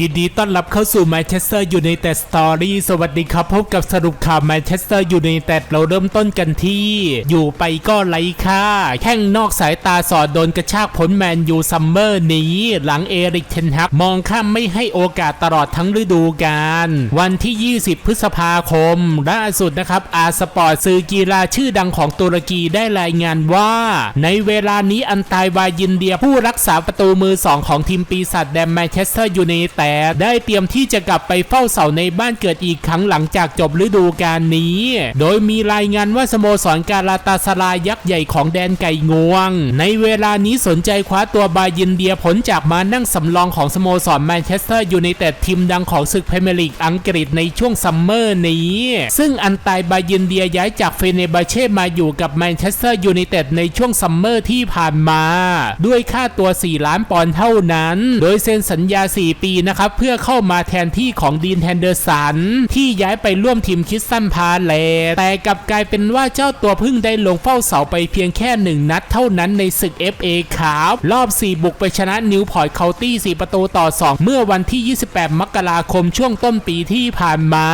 ยินดีต้อนรับเข้าสู่ Manchester United Story สวัสดีครับ พบกับสรุปข่าว Manchester United เราเริ่มต้นกันที่ อยู่ไปก็ไร้ค่า แข้งนอกสายตาสอดโดนกระชากผลแมนยูซัมเมอร์นี้ หลังเอริกเทนฮักมองข้ามไม่ให้โอกาสตลอดทั้งฤดูกาลวันที่ 20 พฤษภาคมล่าสุดนะครับอาสปอร์ตสื่อกีฬาชื่อดังของตุรกีได้รายงานว่า ในเวลานี้อันตายวายินเดียผู้รักษาประตูมือสองของทีมปีศาจแดงแมนเชสเตอร์ยูไนเต็ดได้เตรียมที่จะกลับไปเฝ้าเสาในบ้านเกิดอีกครั้งหลังจากจบฤดูกาลนี้ โดยมีรายงานว่าสโมสรการาตาสลายยักษ์ใหญ่ของแดนไก่งวง ในเวลานี้สนใจคว้าตัวบายินเดียผลจากมานั่งสำรองของสโมสรแมนเชสเตอร์ยูไนเต็ดทีมดังของศึกพรีเมียร์ลีกอังกฤษในช่วงซัมเมอร์นี้ ซึ่งอันตายบายินเดียย้ายจากเฟเนบาเช่มาอยู่กับแมนเชสเตอร์ยูไนเต็ดในช่วงซัมเมอร์ที่ผ่านมา ด้วยค่าตัว 4 ล้านปอนด์เท่านั้น โดยเซ็นสัญญา 4 ปีนะครับเพื่อเข้ามาแทนที่ของดีนแฮนเดอร์สันที่ย้ายไปร่วมทีมคิสตันพาเลตแต่กลับกลายเป็นว่าเจ้าตัวพิ่งได้ลงเฝ้าเสาไปเพียงแค่1นัดเท่านั้นในศึก FA ครับรอบ 4 บุกไปชนะนิวพอร์ตเคาน์ตี้ 4 ประตูต่อ 2 เมื่อวันที่ 28 มกราคมช่วงต้นปีที่ผ่านมา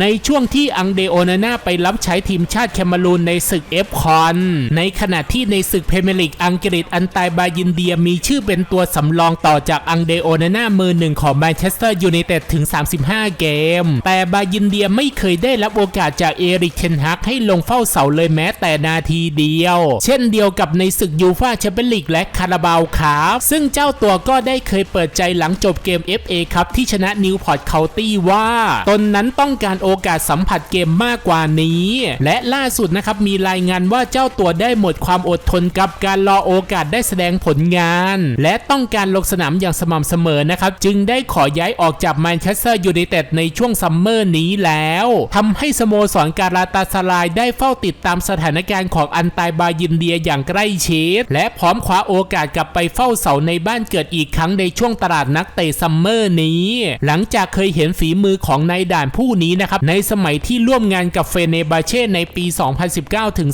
ในช่วงที่อังเดโอนาน่าไปรับใช้ทีมชาติแคมารูนในศึก F คอนในขณะที่ในศึกเพเมลีกอังกฤษอันตายบายินเดียมีชื่อเป็นตัวสำรองต่อจากอังเดโอนาน่ามือหนึ่งของแมนเชสเตอร์ยูไนเต็ดถึง 35 เกม แต่บายินเดียไม่เคยได้รับโอกาสจากเอริกเทนฮักให้ลงเฝ้าเสาเลยแม้แต่นาทีเดียว เช่นเดียวกับในศึกยูฟ่าแชมเปี้ยนลีกและคาราบาวครับซึ่งเจ้าตัวก็ได้เคยเปิดใจหลังจบเกม FA ครับที่ชนะนิวพอร์ตเคาน์ตี้ว่า ตนนั้นต้องการโอกาสสัมผัสเกมมากกว่านี้ และล่าสุดนะครับมีรายงานว่าเจ้าตัวได้หมดความอดทนกับการรอโอกาสได้แสดงผลงาน และต้องการลงสนามอย่างสม่ำเสมอนะครับ จึงได้ขอย้ายออกจากแมนเชสเตอร์ยูไนเต็ดในช่วงซัมเมอร์นี้แล้วทำให้สโมสรการาตาสลายได้เฝ้าติดตามสถานการณ์ของอันตายบายินเดียอย่างใกล้ชิดและพร้อมคว้าโอกาสกลับไปเฝ้าเสาในบ้านเกิดอีกครั้งในช่วงตลาดนักเตะซัมเมอร์นี้ หลังจากเคยเห็นฝีมือของนายด่านผู้นี้นะครับ ในสมัยที่ร่วมงานกับเฟเนบาเช่ในปี 2019 ถึง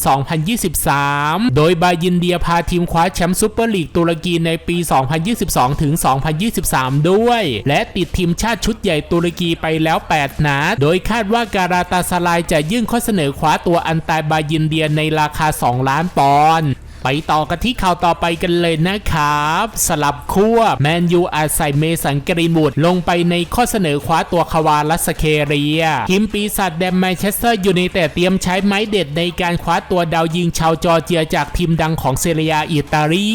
2023 โดยบายินเดียพาทีมคว้าแชมป์ซูเปอร์ลีกตุรกีในปี 2022 ถึง 2023 ด้วยและติดทีมชาติชุดใหญ่ตุรกีไปแล้ว 8 นัด โดยคาดว่าการาตาสลายจะยื่นข้อเสนอคว้าตัวอันตายบายินเดียในราคา 2 ล้านปอนด์ ไปต่อกันที่ข่าวต่อไปกันเลยนะครับ สลับขั้วแมนยูอาจใส่เมสันกรีนบูดลงไปในข้อเสนอคว้าตัวคาวาลัสเคเรียทีมปีศาจแดมแมนเชสเตอร์ยูไนเต็ดเตรียมใช้ไม้เด็ดในการคว้าตัวดาวยิงชาวจอร์เจียจากทีมดังของเซเรียอิตาลี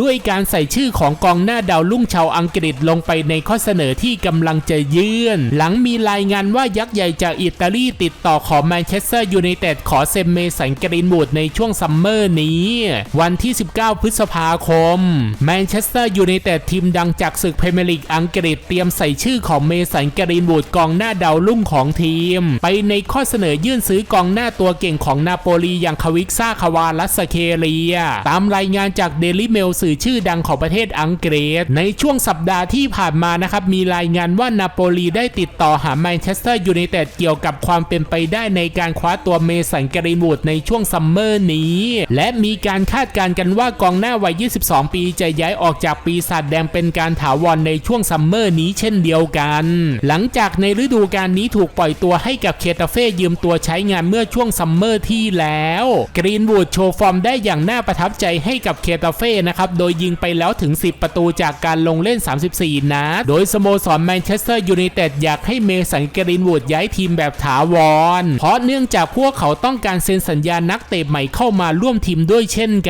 ด้วยการใส่ชื่อของกองหน้าดาวรุ่งชาวอังกฤษลงไปในข้อเสนอที่กำลังจะยื่น หลังมีรายงานว่ายักษ์ใหญ่จากอิตาลีติดต่อขอแมนเชสเตอร์ยูไนเต็ดขอเซมเมสันกรีนบูดในช่วงซัมเมอร์นี้วันที่ 19 พฤษภาคม แมนเชสเตอร์ยูไนเต็ดทีมดังจากศึกพรีเมียร์ลีกอังกฤษเตรียมใส่ชื่อของเมสันกรีนบูดกองหน้าดาวรุ่งของทีม ไปในข้อเสนอยื่นซื้อกองหน้าตัวเก่งของนาโปลีอย่างคาวิกซ่าคาวาลัสเคเรีย ตามรายงานจากเดลิเมลสื่อชื่อดังของประเทศอังกฤษ ในช่วงสัปดาห์ที่ผ่านมานะครับ มีรายงานว่านาโปลีได้ติดต่อหาแมนเชสเตอร์ยูไนเต็ดเกี่ยวกับความเป็นไปได้ในการคว้าตัวเมสันกรีนบูดในช่วงซัมเมอร์นี้ และมีการคาดาดการณ์กันว่ากองหน้าวัย 22 ปีจะย้ายออกจากปีศาจแดงเป็นการถาวรในช่วงซัมเมอร์นี้เช่นเดียวกัน หลังจากในฤดูกาลนี้ถูกปล่อยตัวให้กับเคตาเฟ่ยืมตัวใช้งานเมื่อช่วงซัมเมอร์ที่แล้วกรีนวูดโชว์ฟอร์มได้อย่างน่าประทับใจให้กับเคตาเฟ่นะครับ โดยยิงไปแล้วถึง 10 ประตูจากการลงเล่น 34 นัด โดยสโมสรแมนเชสเตอร์ยูไนเต็ดอยากให้เมสันกรีนวูดย้ายทีมแบบถาวร เพราะเนื่องจากพวกเขาต้องการเซ็นสัญญานักเตะใหม่เข้ามาร่วมทีมด้วยเช่นกัน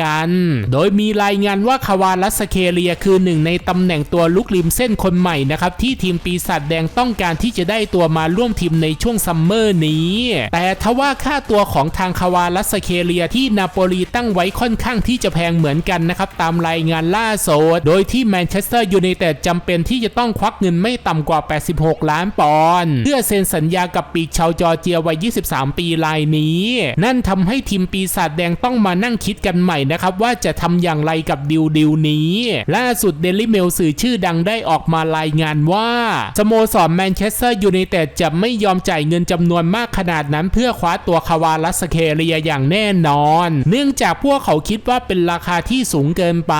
โดยมีรายงานว่าคาวาลัสเคเลียคือหนึ่งในตำแหน่งตัวลุกริมเส้นคนใหม่นะครับที่ทีมปีศาจแดงต้องการที่จะได้ตัวมาร่วมทีมในช่วงซัมเมอร์นี้ แต่ทว่าค่าตัวของทางคาวาลัสเคเลียที่นาโปลีตั้งไว้ค่อนข้างที่จะแพงเหมือนกันนะครับตามรายงานล่าสุดโดยที่แมนเชสเตอร์ยูไนเต็ดจำเป็นที่จะต้องควักเงินไม่ต่ำกว่า 86 ล้านปอนด์เพื่อเซ็นสัญญากับปีกชาวจอร์เจียวัย 23 ปีรายนี้ นั่นทำให้ทีมปีศาจแดงต้องมานั่งคิดกันใหม่นะครับว่าจะทำอย่างไรกับดิวดิวนี้ ล่าสุดเดลิเมลสื่อชื่อดังได้ออกมารายงานว่า สโมสรแมนเชสเตอร์ยูไนเต็ดจะไม่ยอมจ่ายเงินจำนวนมากขนาดนั้น เพื่อคว้าตัวคาวาลัสเคเรียอย่างแน่นอน เนื่องจากพวกเขาคิดว่าเป็นราคาที่สูงเกินไป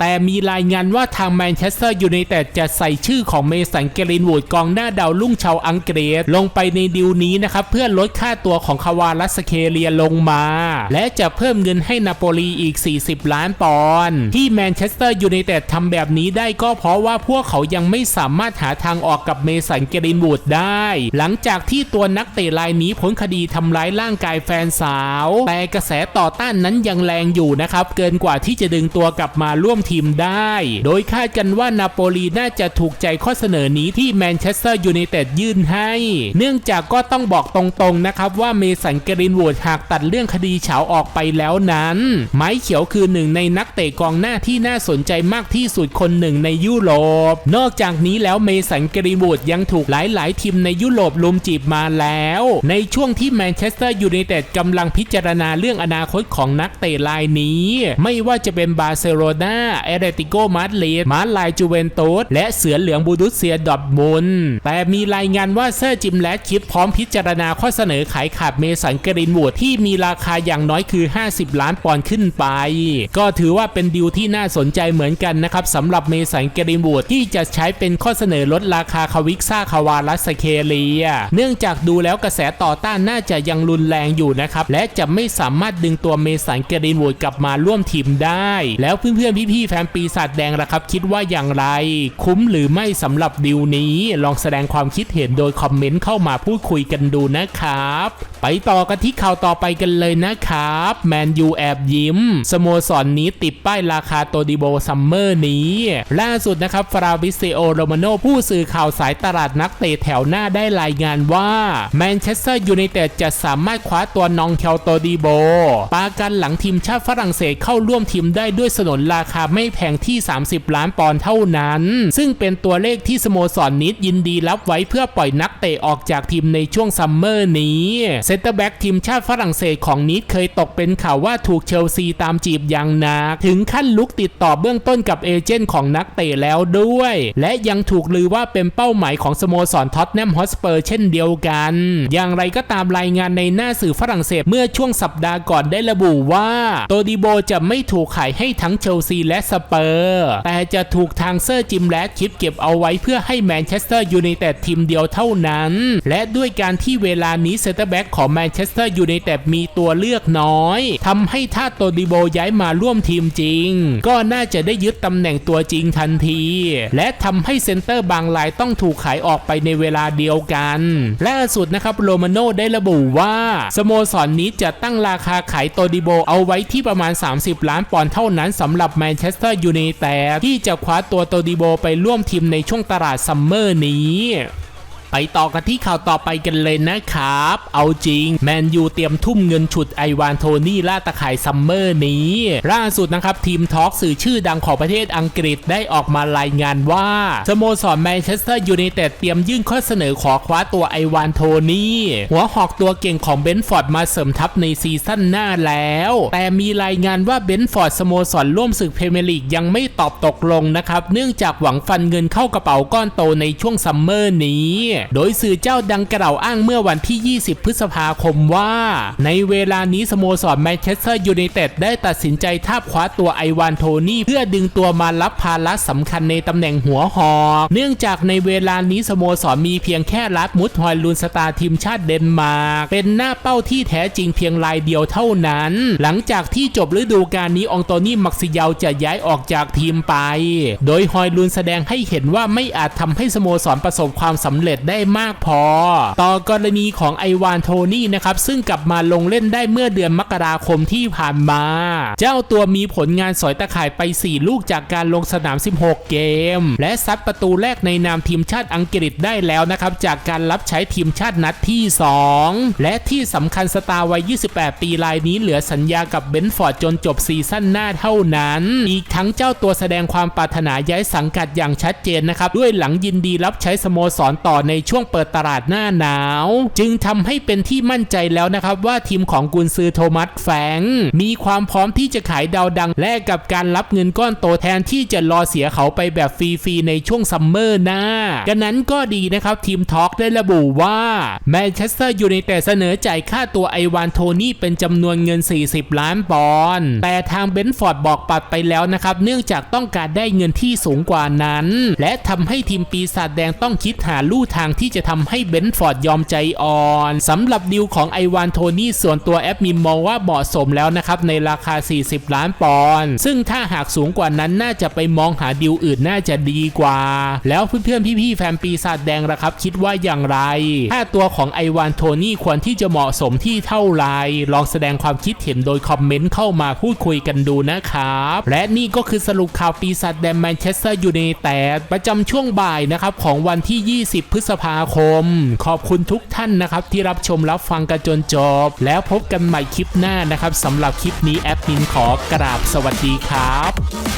แต่มีรายงานว่าทางแมนเชสเตอร์ยูไนเต็ดจะใส่ชื่อของเมสันเกรินวูดกองหน้าดาวรุ่งชาวอังกฤษลงไปในดีลนี้นะครับเพื่อลดค่าตัวของคาวาลัสเคเรียลงมา และจะเพิ่มเงินให้นาโปลีอีก 40 ล้านปอนด์ที่แมนเชสเตอร์ยูไนเต็ดทำแบบนี้ได้ก็เพราะว่าพวกเขายังไม่สามารถหาทางออกกับเมสันเกรินวูดได้ หลังจากที่ตัวนักเตะรายนี้พ้นคดีทำร้ายร่างกายแฟนสาว แต่กระแสต่อต้านนั้นยังแรงอยู่นะครับ เกินกว่าที่จะดึงตัวกลับมาร่วมทีมได้ โดยคาดกันว่านาโปลีน่าจะถูกใจข้อเสนอนี้ที่แมนเชสเตอร์ยูไนเต็ดยื่นให้ เนื่องจากก็ต้องบอกตรงๆนะครับว่าเมสันเกรินวูดหากตัดเรื่องคดีเฉาออกไปแล้วนั้นไม้เขียวคือหนึ่งในนักเตะกองหน้าที่น่าสนใจมากที่สุดคนหนึ่งในยุโรป นอกจากนี้แล้วเมสันเกรินวูดยังถูกหลาย ๆ ทีมในยุโรปลุมจีบมาแล้ว ในช่วงที่แมนเชสเตอร์ยูไนเต็ดกำลังพิจารณาเรื่องอนาคตของนักเตะรายนี้ ไม่ว่าจะเป็นบาร์เซโลนาเอเรติโกมาดริดมาลายจูเวนตุสและเสือเหลืองบูดุสเซียดอร์ทมุนแต่มีรายงานว่าเซอร์จิมแลดคิดพร้อมพิจารณาข้อเสนอขายขาดเมสันเกรินวูดที่มีราคาอย่างน้อยคือ 50 ล้านปอนด์ขึ้นไป ก็ถือว่าเป็นดีลที่น่าสนใจเหมือนกันนะครับสำหรับเมสันเกรินวูดที่จะใช้เป็นข้อเสนอลดราคาคาวิกซ่าคาวาลัสเคเลีย เนื่องจากดูแล้วกระแสต่อต้านน่าจะยังรุนแรงอยู่นะครับ และจะไม่สามารถดึงตัวเมสันเกรินวูดกลับมาร่วมทีมได้ แล้วเพื่อนๆพี่ๆแฟนปีศาจแดงล่ะครับ คิดว่าอย่างไร คุ้มหรือไม่สำหรับดีลนี้ ลองแสดงความคิดเห็นโดยคอมเมนต์เข้ามาพูดคุยกันดูนะครับ ไปต่อกันที่ข่าวต่อไปกันเลยนะครับแมนยูแอบยิ้มสโมสรนนี้ติดป้ายราคาโตดิโบซัมเมอร์นี้ ล่าสุดนะครับฟราวิเซโอโรมาโนผู้สื่อข่าวสายตลาดนักเตะแถวหน้าได้รายงานว่าแมนเชสเตอร์ยูไนเต็ดจะสามารถคว้าตัวนองเคลโตดิโบปากันหลังทีมชาติฝรั่งเศสเข้าร่วมทีมได้ด้วยสนนราคาไม่แพงที่ 30 ล้านปอนด์เท่านั้น ซึ่งเป็นตัวเลขที่สโมสรนิดยินดีรับไว้เพื่อปล่อยนักเตะออกจากทีมในช่วงซัมเมอร์นี้เซนเตอร์แบ็กทีมชาติฝรั่งเศสของนิดเคยตกเป็นข่าวว่าถูกเชลซีตามจีบอย่างหนัก ถึงขั้นลุกติดต่อเบื้องต้นกับเอเจนต์ของนักเตะแล้วด้วย และยังถูกลือว่าเป็นเป้าหมายของสโมสรท็อตแนมฮอสเปอร์เช่นเดียวกัน อย่างไรก็ตามรายงานในหน้าสื่อฝรั่งเศสเมื่อช่วงสัปดาห์ก่อนได้ระบุว่าโตดิโบจะไม่ถูกขายให้ทั้งเชลซีและสเปอร์ แต่จะถูกทางเซอร์จิมแลดคิดเก็บเอาไว้เพื่อให้แมนเชสเตอร์ยูไนเต็ดทีมเดียวเท่านั้น และด้วยการที่เวลานี้เซนเตอร์แบ็กของแมนเชสเตอร์ยูไนเต็ดมีตัวเลือกน้อยทำให้ถ้าโตดิโบย้ายมาร่วมทีมจริง ก็น่าจะได้ยึดตำแหน่งตัวจริงทันที และทำให้เซนเตอร์บางรายต้องถูกขายออกไปในเวลาเดียวกันล่าสุดนะครับโรมาโนได้ระบุว่า สโมสรนนี้จะตั้งราคาขายโตดิโบเอาไว้ที่ประมาณ 30 ล้านปอนด์เท่านั้นสำหรับแมนเชสเตอร์ยูไนเต็ดที่จะคว้าตัวโตดิโบไปร่วมทีมในช่วงตลาดซัมเมอร์นี้ ไปต่อกันที่ข่าวต่อไปกันเลยนะครับ เอาจริง แมนยูเตรียมทุ่มเงินฉุดไอวานโทนี่ล่าตะข่ายซัมเมอร์นี้ ล่าสุดนะครับ ทีมทอล์กสื่อชื่อดังของประเทศอังกฤษได้ออกมารายงานว่า สโมสรแมนเชสเตอร์ยูไนเต็ดเตรียมยื่นข้อเสนอขอคว้าตัวไอวานโทนี่หัวหอกตัวเก่งของเบนฟอร์ดมาเสริมทัพในซีซั่นหน้าแล้ว แต่มีรายงานว่าเบนฟอร์ดสโมสรร่วมศึกพรเมียร์ลีกยังไม่ตอบตกลงนะครับ เนื่องจากหวังฟันเงินเข้ากระเป๋าก้อนโตในช่วงซัมเมอร์นี้โดยสื่อเจ้าดังกล่าวอ้างเมื่อวันที่ 20 พฤษภาคมว่า ในเวลานี้สโมสรแมนเชสเตอร์ยูไนเต็ดได้ตัดสินใจทาบคว้าตัวไอวานโทนี่ เพื่อดึงตัวมารับภาระสำคัญในตำแหน่งหัวหอกเนื่องจากในเวลานี้สโมสรมีเพียงแค่รัดมุดฮอยลุนสตาร์ทีมชาติเดนมาร์กเป็นหน้าเป้าที่แท้จริงเพียงรายเดียวเท่านั้น หลังจากที่จบฤดูกาลนี้องโตนี่มักซิยาวจะย้ายออกจากทีมไป โดยฮอยลุนแสดงให้เห็นว่าไม่อาจทำให้สโมสรประสบความสำเร็จได้มากพอ ต่อกรณีของไอวานโทนี่นะครับซึ่งกลับมาลงเล่นได้เมื่อเดือนมกราคมที่ผ่านมา เจ้าตัวมีผลงานสอยตะข่ายไป 4 ลูกจากการลงสนาม 16 เกม และซัดประตูแรกในนามทีมชาติอังกฤษได้แล้วนะครับจากการรับใช้ทีมชาตินัดที่ 2 และที่สำคัญสตาร์วัย 28 ปีรายนี้เหลือสัญญากับเบนฟอร์ดจนจบซีซั่นหน้าเท่านั้น อีกทั้งเจ้าตัวแสดงความปรารถนาย้ายสังกัดอย่างชัดเจนนะครับด้วยหลังยินดีรับใช้สโมสรต่อในช่วงเปิดตลาดหน้าหนาว จึงทำให้เป็นที่มั่นใจแล้วนะครับว่าทีมของกุนซือโทมัสแฟง มีความพร้อมที่จะขายดาวดัง แลกกับการรับเงินก้อนโตแทนที่จะรอเสียเขาไปแบบฟรีๆในช่วงซัมเมอร์หน้าดังนั้นก็ดีนะครับทีมทอล์กได้ระบุว่าแมนเชสเตอร์ยูไนเต็ดเสนอจ่ายค่าตัวไอวานโทนี่เป็นจำนวนเงิน 40 ล้านปอนด์แต่ทางเบนฟอร์ดบอกปัดไปแล้วนะครับ เนื่องจากต้องการได้เงินที่สูงกว่านั้น และทำให้ทีมปีศาจแดงต้องคิดหาลู่ทางที่จะทำให้เบนฟอร์ดยอมใจอ่อนสำหรับดิวของไอวานโทนี่ส่วนตัวแอดมินมองว่าเหมาะสมแล้วนะครับ ในราคา 40 ล้านปอนด์ซึ่งถ้าหากสูงกว่านั้นน่าจะไปมองหาดิวอื่นน่าจะดีกว่า แล้วเพื่อนๆพี่ๆแฟนปีศาจแดงละครับ คิดว่าอย่างไรค่าตัวของไอวานโทนี่ควรที่จะเหมาะสมที่เท่าไรลองแสดงความคิดเห็นโดยคอมเมนต์เข้ามาพูดคุยกันดูนะครับ และนี่ก็คือสรุปข่าวปีศาจแดงแมนเชสเตอร์ยูไนเต็ดประจำช่วงบ่ายนะครับของวันที่ 20 พฤษภาคม ขอบคุณทุกท่านนะครับที่รับชมรับฟังกันจนจบ แล้วพบกันใหม่คลิปหน้านะครับสำหรับคลิปนี้แอดมินขอกราบสวัสดีครับ